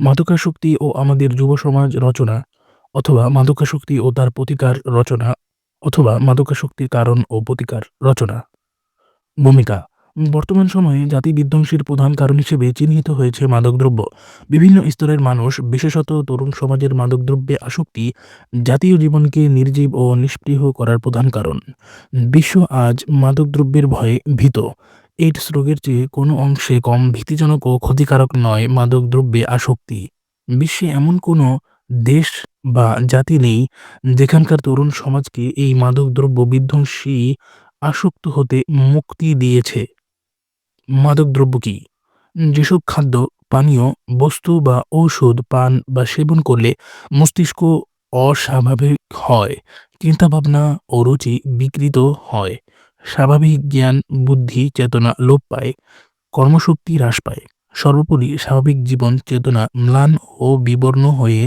মাদকাসক্তি ও আমাদের যুব সমাজ রচনা অথবা মাদকাসক্তি ও তার প্রতিকার রচনা অথবা মাদকাসক্তির কারণ ও প্রতিকার রচনা। ভূমিকা, বর্তমান সময়ে জাতি বিধ্বংসীর প্রধান কারণ হিসেবে চিহ্নিত হয়েছে মাদকদ্রব্য। বিভিন্ন স্তরের মানুষ, বিশেষত তরুণ সমাজের মাদকদ্রব্যে আসক্তি, জাতীয় জীবনকে নির্জীব ও নিষ্পৃহ করার প্রধান কারণ। বিশ্ব আজ মাদকদ্রব্যের ভয়ে ভীত। এইডস রোগের চেয়ে কোনো অংশে কম ভীতিজনক ও ক্ষতিকারক নয় মাদকদ্রব্যে আসক্তি। বিশ্বে এমন কোনো দেশ বা জাতি নেই যেখানকার তরুণ সমাজকে এই মাদকদ্রব্য বিধ্বংসী, আসক্ত হতে মুক্তি দিয়েছে। মাদকদ্রব্য কি? যেসব খাদ্য, পানীয়, বস্তু বা ঔষধ, পান বা সেবন করলে মস্তিষ্ক অস্বাভাবিক হয়, চিন্তাভাবনা ও রুচি বিকৃত হয়। স্বাভাবিক জ্ঞান, বুদ্ধি, চেতনা লোপ পায়, কর্মশক্তি হ্রাস পায়। সর্বোপরি স্বাভাবিক জীবন, চেতনা ম্লান ও বিবর্ণ হয়ে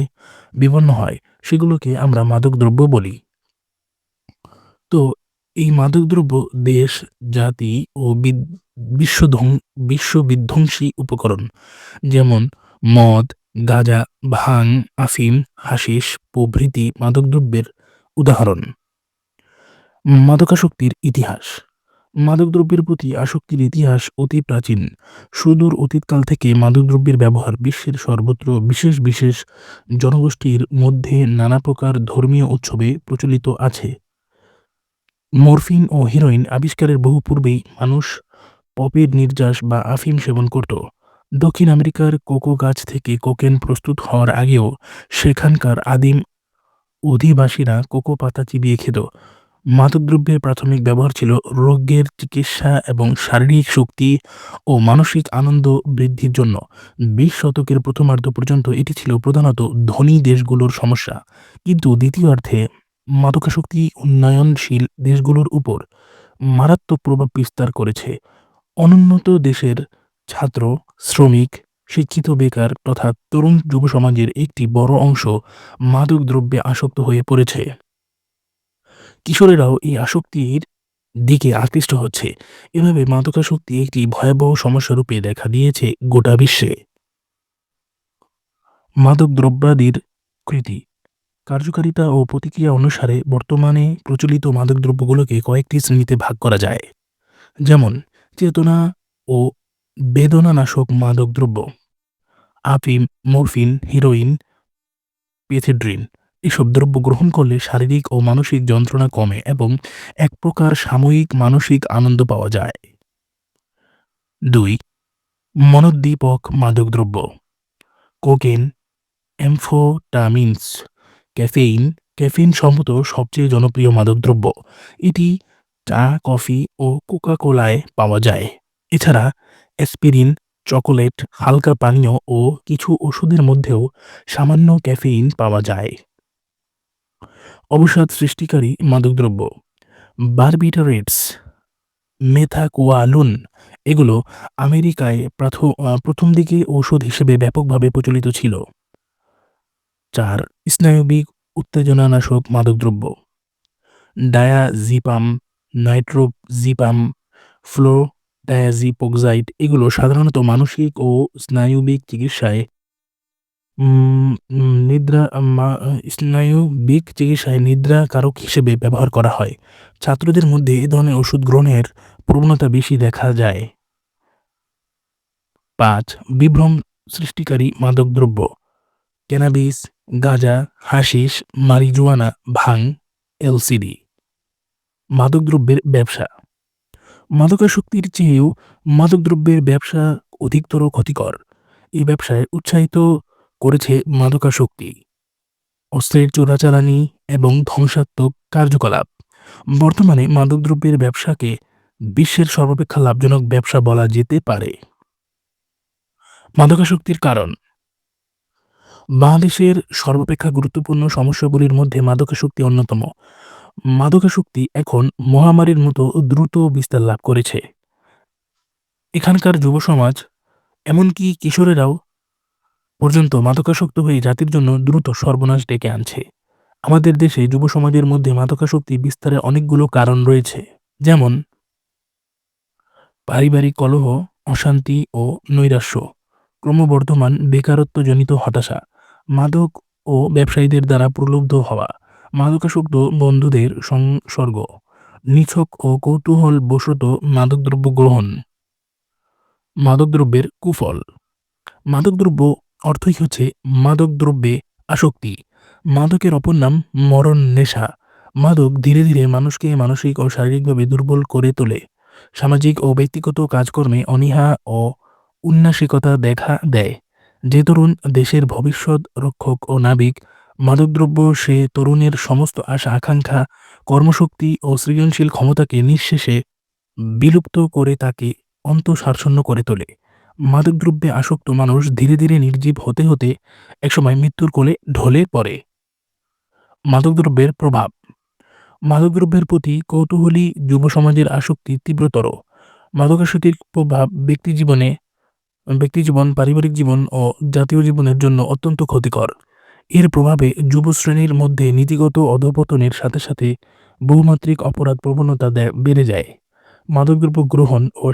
বিবর্ণ হয়। সেগুলোকে আমরা মাদকদ্রব্য বলি। তো এই মাদকদ্রব্য দেশ, জাতি ও বিশ্বধ্বং বিশ্ববিধ্বংসী উপকরণ। যেমন মদ, গাঁজা, ভাং, আফিম, হাসিস প্রভৃতি মাদকদ্রব্যের উদাহরণ। মাদকাসক্তির ইতিহাস। মাদকদ্রব্যের প্রতি আসক্তির ইতিহাস অতি প্রাচীন। সুদূর অতীতকাল থেকে মাদকদ্রব্যের ব্যবহার বিশ্বের সর্বত্র বিশেষ বিশেষ জনগোষ্ঠীর মধ্যে নানা প্রকার ধর্মীয় উৎসবে প্রচলিত আছে। মরফিন ও হিরোইন আবিষ্কারের বহু পূর্বেই মানুষ পপের নির্যাস বা আফিম সেবন করত। দক্ষিণ আমেরিকার কোকো গাছ থেকে কোকেন প্রস্তুত হওয়ার আগেও সেখানকার আদিম অধিবাসীরা কোকো পাতা চিবিয়ে খেত। মাদকদ্রব্যের প্রাথমিক ব্যবহার ছিল রোগের চিকিৎসা এবং শারীরিক শক্তি ও মানসিক আনন্দ বৃদ্ধির জন্য। বিশ শতকের প্রথমার্ধ পর্যন্ত এটি ছিল প্রধানত ধনী দেশগুলোর সমস্যা। কিন্তু দ্বিতীয়ার্ধে মাদকাসক্তি উন্নয়নশীল দেশগুলোর উপর মারাত্মক প্রভাব বিস্তার করেছে। অনুন্নত দেশের ছাত্র, শ্রমিক, শিক্ষিত বেকার তথা তরুণ যুব সমাজের একটি বড় অংশ মাদকদ্রব্যে আসক্ত হয়ে পড়েছে। কিশোরেরাও এই আসক্তির দিকে আকৃষ্ট হচ্ছে। এভাবে মাদকাসক্তি একটি ভয়াবহ সমস্যা রূপে দেখা দিয়েছে গোটা বিশ্বে। মাদক দ্রব্যাদির কৃতি। কার্যকারিতা ও প্রতিক্রিয়া অনুসারে বর্তমানে প্রচলিত মাদকদ্রব্যগুলোকে কয়েকটি শ্রেণীতে ভাগ করা যায়। যেমন, চেতনা ও বেদনানাশক মাদকদ্রব্য আফিম মরফিন, হিরোইন, পেথেড্রিন। এসব দ্রব্য গ্রহণ করলে শারীরিক ও মানসিক যন্ত্রণা কমে এবং এক প্রকার সাময়িক মানসিক আনন্দ পাওয়া যায়। দুই, মনোদ্দীপক মাদকদ্রব্য কোকেন এমফোটামিনস ক্যাফেইন। ক্যাফেইন সম্ভবত সবচেয়ে জনপ্রিয় মাদকদ্রব্য এটি চা, কফি ও কোকা কোলায় পাওয়া যায়। এছাড়া অ্যাসপিরিন, চকোলেট, হালকা পানীয় ও কিছু ওষুধের মধ্যেও সামান্য ক্যাফেইন পাওয়া যায়। অবসাদ সৃষ্টিকারী মাদকদ্রব্য। বারবিটারেটস, মেথাকোয়ালুন, এগুলো আমেরিকায় প্রাথ- প্রথম দিকে ঔষধ হিসেবে ব্যাপকভাবে প্রচলিত ছিল। চার, স্নায়বিক উত্তেজনানাশক মাদকদ্রব্য। ডায়াজিপাম, নাইট্রোজিপাম ফ্লো ডায়াজিপোক্সাইড এগুলো সাধারণত মানসিক ও স্নায়ুবিক চিকিৎসায় নিদ্রা, মা- স্নায়ুবিক চিকিৎসায় নিদ্রাকারক হিসেবে ব্যবহার করা হয়। ছাত্রদের মধ্যে এ ধরনের ওষুধ গ্রহণের প্রবণতা বেশি দেখা যায়। পাঁচ, বিভ্রম সৃষ্টিকারী মাদকদ্রব্য। ক্যানাবিস, গাঁজা, হাসিস, মারিজুয়ানা, ভাং, এলসিডি। মাদকদ্রব্যের ব্যবসা। মাদকাসক্তির চেয়েও মাদকদ্রব্যের ব্যবসা অধিকতর ক্ষতিকর। এই ব্যবসায় উৎসাহিত করেছে মাদকাসক্তি অস্ত্রের চোরাচালানি এবং ধ্বংসাত্মক কার্যকলাপ। বর্তমানে মাদকদ্রব্যের ব্যবসাকে বিশ্বের সর্বাপেক্ষা লাভজনক ব্যবসা বলা যেতে পারে। মাদকাসক্তির কারণ। বাংলাদেশের সর্বাপেক্ষা গুরুত্বপূর্ণ সমস্যাগুলির মধ্যে মাদকাসক্তি অন্যতম। মাদকাসক্তি এখন মহামারীর মতো দ্রুত বিস্তার লাভ করেছে। এখানকার যুব সমাজ এমনকি কিশোরেরাও পর্যন্ত মাদকাসক্ত হয়ে জাতির জন্য দ্রুত সর্বনাশ ডেকে আনছে। আমাদের দেশে যুব সমাজের মধ্যে মাদকাসক্তি বিস্তারের অনেকগুলো কারণ রয়েছে, যেমন পারিবারিক কলহ, অশান্তি ও নৈরাশ্য, ক্রমবর্ধমান বেকারত্বজনিত হতাশা, মাদক ও ব্যবসায়ীদের দ্বারা প্রলুব্ধ হওয়া, মাদকাসক্ত বন্ধুদের সংসর্গ, নিছক ও কৌতূহল বশত মাদকদ্রব্য গ্রহণ। মাদকদ্রব্যের কুফল। মাদকদ্রব্য অর্থই হচ্ছে মাদকদ্রব্যে আসক্তি। মাদকের অপর নাম মরণ নেশা। মাদক ধীরে ধীরে মানুষকে মানসিক ও শারীরিকভাবে দুর্বল করে তোলে। সামাজিক ও ব্যক্তিগত কাজকর্মে অনীহা ও উন্নাসিকতা দেখা দেয়। যে তরুণ দেশের ভবিষ্যৎ রক্ষক ও নাবিক, মাদকদ্রব্য সে তরুণের সমস্ত আশা, আকাঙ্ক্ষা, কর্মশক্তি ও সৃজনশীল ক্ষমতাকে নিঃশেষে বিলুপ্ত করে তাকে অন্তঃসারশূন্য করে তোলে। মাদকদ্রব্যে আসক্ত মানুষ ধীরে ধীরে নির্জীব হতে হতে একসময় মৃত্যুর কোলে ঢলে পড়ে। মাদকদ্রব্যের প্রভাব। মাদকদ্রব্যের প্রতি কৌতূহলী যুব সমাজের আসক্তি তীব্রতর। মাদকাসক্তির প্রভাব ব্যক্তি জীবনে ব্যক্তিজীবন পারিবারিক জীবন ও জাতীয় জীবনের জন্য অত্যন্ত ক্ষতিকর। এর প্রভাবে যুব শ্রেণির মধ্যে নীতিগত অধপতনের সাথে সাথে বহুমাত্রিক অপরাধ প্রবণতা বেড়ে যায়। মাদকদ্রব্য গ্রহণ ও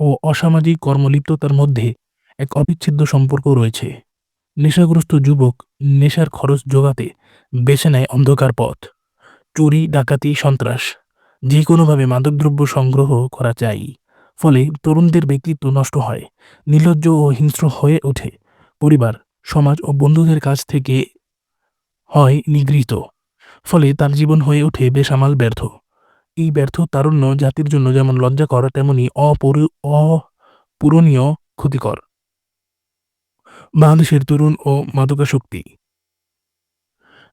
ও অসামাজিক কর্মলিপ্ততার মধ্যে এক অবিচ্ছেদ্য সম্পর্ক রয়েছে। নেশাগ্রস্ত যুবক নেশার খরচ যোগাতে বেছে নেয় অন্ধকার পথ। চুরি, ডাকাতি, সন্ত্রাস যে কোনোভাবে মাদকদ্রব্য সংগ্রহ করা চাই ফলে তরুণদের ব্যক্তিত্ব নষ্ট হয়, নির্লজ্জ ও হিংস্র হয়ে ওঠে। পরিবার, সমাজ ও বন্ধুদের কাছ থেকে হয় নিগৃহীত। ফলে তার জীবন হয়ে ওঠে বেসামাল ব্যর্থ। এই ব্যর্থ তারুণ্য জাতির জন্য যেমন লজ্জা লজ্জাকর, তেমনি অপূর, অপূরণীয় ক্ষতিকর। বাংলাদেশের তরুণ ও মাদকাসক্তি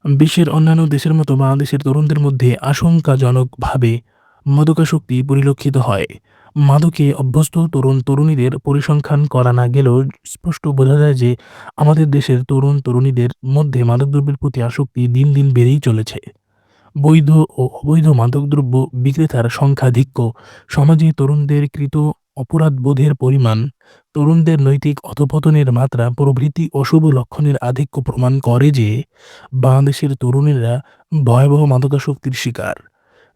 বিশ্বের অন্যান্য দেশের মতো বাংলাদেশের তরুণদের মধ্যে আশঙ্কাজনকভাবে মাদকাসক্তি পরিলক্ষিত হয়। মাদকে অভ্যস্ত তরুণ তরুণীদের পরিসংখ্যান করা না গেলেও স্পষ্ট বোঝা যায় যে আমাদের দেশের তরুণ তরুণীদের মধ্যে মাদকদ্রব্যের প্রতি আসক্তি দিন দিন বেড়েই চলেছে। বৈধ ও অবৈধ মাদকদ্রব্য বিক্রেতার সংখ্যাধিক্য। সমাজে তরুণদের কৃত অপরাধবোধের পরিমাণ, তরুণদের নৈতিক অধপতনের মাত্রা, প্রভৃতি অশুভ লক্ষণের আধিক্য প্রমাণ করে যে বাংলাদেশের তরুণেরা ভয়াবহ মাদকাসক্তির শিকার।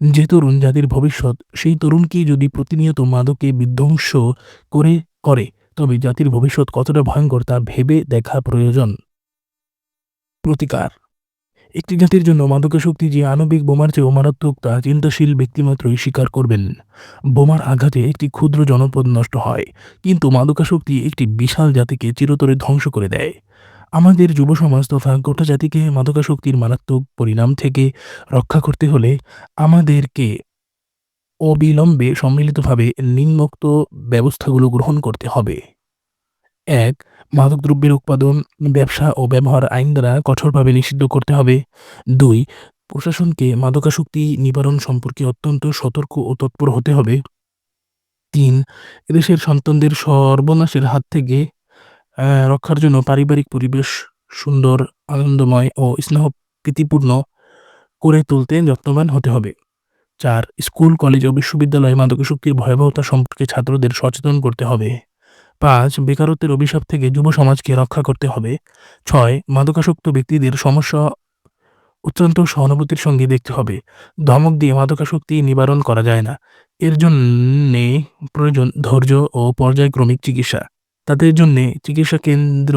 যে তরুণ জাতির ভবিষ্যৎ, সেই তরুণকেই যদি প্রতিনিয়ত মাদকে বিধ্বংস করে করে, তবে জাতির ভবিষ্যৎ কতটা ভয়ঙ্কর তা ভেবে দেখা প্রয়োজন। প্রতিকার একটি জাতির জন্য মাদকাসক্তি যে আণবিক বোমার চেয়েও মারাত্মক, তা চিন্তাশীল ব্যক্তিমাত্রই স্বীকার করবেন। বোমার আঘাতে একটি ক্ষুদ্র জনপদ নষ্ট হয়, কিন্তু মাদকাসক্তি একটি বিশাল জাতিকে চিরতরে ধ্বংস করে দেয়। আমাদের যুব সমাজ তথা গোটা জাতিকে মাদকাসক্তির মারাত্মক পরিণাম থেকে রক্ষা করতে হলে আমাদেরকে অবিলম্বে সম্মিলিতভাবে নিম্নোক্ত ব্যবস্থাগুলো গ্রহণ করতে হবে। এক মাদকদ্রব্যের উৎপাদন, ব্যবসা ও ব্যবহার আইন দ্বারা কঠোরভাবে নিষিদ্ধ করতে হবে। দুই, প্রশাসনকে মাদকাসক্তি নিবারণ সম্পর্কে অত্যন্ত সতর্ক ও তৎপর হতে হবে। তিন, এদেশের সন্তানদের সর্বনাশের হাত থেকে রক্ষার জন্য পারিবারিক পরিবেশ সুন্দর, আনন্দময় ও স্নেহ প্রীতিপূর্ণ করে তুলতে যত্নবান হতে হবে। চার, স্কুল, কলেজ ও বিশ্ববিদ্যালয়ে মাদকাসক্তির ভয়াবহতা সম্পর্কে ছাত্রদের সচেতন করতে হবে। পাঁচ, বেকারত্বের অভিশাপ থেকে যুব সমাজকে রক্ষা করতে হবে। ছয়, মাদকাসক্ত ব্যক্তিদের সমস্যা অত্যন্ত সহানুভূতির সঙ্গে দেখতে হবে। ধমক দিয়ে মাদকাসক্তি নিবারণ করা যায় না। এর জন্যে প্রয়োজন ধৈর্য ও পর্যায়ক্রমিক চিকিৎসা। তাদের জন্যে চিকিৎসা কেন্দ্র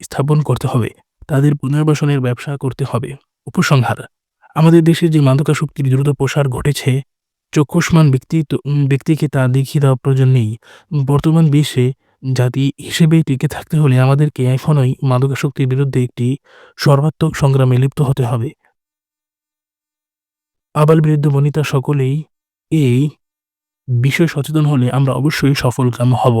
স্থাপন করতে হবে। তাদের পুনর্বাসনের ব্যবসা করতে হবে। উপসংহার, আমাদের দেশে যে মাদকাসক্তির দ্রুত প্রসার ঘটেছে, চক্ষুষ্মান ব্যক্তি ব্যক্তিকে তা দেখিয়ে দেওয়া প্রয়োজন নেই। বর্তমান বিশ্বে জাতি হিসেবে টিকে থাকতে হলে আমাদেরকে এখনই মাদকাসক্তির বিরুদ্ধে একটি সর্বাত্মক সংগ্রামে লিপ্ত হতে হবে। আবাল বিরুদ্ধ বনিতা সকলেই এই বিষয় সচেতন হলে আমরা অবশ্যই সফলকাম হব।